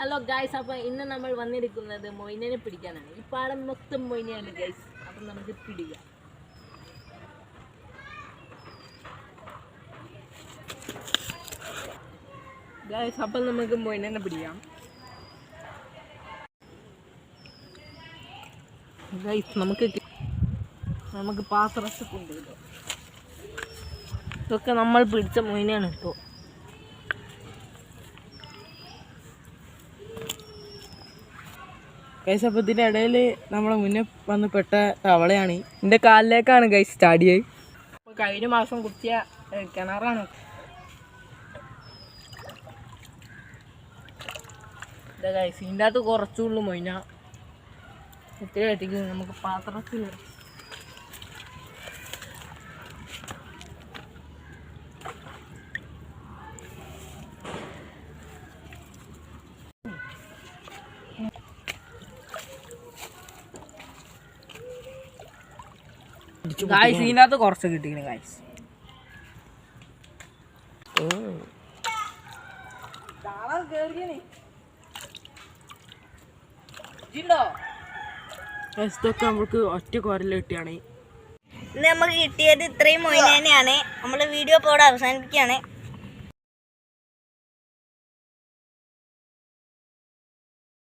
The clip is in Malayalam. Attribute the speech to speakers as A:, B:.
A: ഹലോ ഗായ്സ് അപ്പോൾ ഇന്ന് നമ്മൾ വന്നിരിക്കുന്നത് മൊയിനെ പിടിക്കാനാണ്. ഈ പാടം മൊത്തം മൊയിനെയാണ് ഗൈസ് അപ്പം നമുക്ക് പിടിക്കാം. ഗായ്സ് അപ്പം നമുക്ക് മൊയിനെ പിടിക്കാം. ഗൈസ് നമുക്ക് നമുക്ക് പാത്രത്തിൽ കൊണ്ടുവരും. ഇതൊക്കെ നമ്മൾ പിടിച്ച മൊയിനാണ് ഇപ്പോൾ
B: ഗൈസ് അപ്പോൾ ഇതിന്റെ ഇടയിൽ നമ്മളെ മുന്നേ വന്ന് പെട്ട തവളയാണ്. എന്റെ കാലിലേക്കാണ് ഗൈസ് സ്റ്റാഡി
A: ഇപ്പൊ കഴിഞ്ഞ മാസം കുത്തിയ കിണറാണ്. guys, ഇതിന്റെ അകത്ത് കുറച്ചുള്ളൂ മൊയ്ന. ഒത്തിരി കെട്ടിക്കുന്നു നമുക്ക് പാത്രത്തിൽ ഗായ്സ് ഇതിനകത്ത് കുറച്ച് കിട്ടിക്കണേ ഗായ്സ്
B: ഇതൊക്കെ നമുക്ക് ഒറ്റ കോരൽ കിട്ടിയാണ്.
C: ഇന്ന് നമുക്ക് കിട്ടിയത് ഇത്രയും മൊയിന തന്നെയാണ് നമ്മൾ വീഡിയോ ഇപ്പോൾ ഇവിടെ അവസാനിപ്പിക്കുകയാണ്.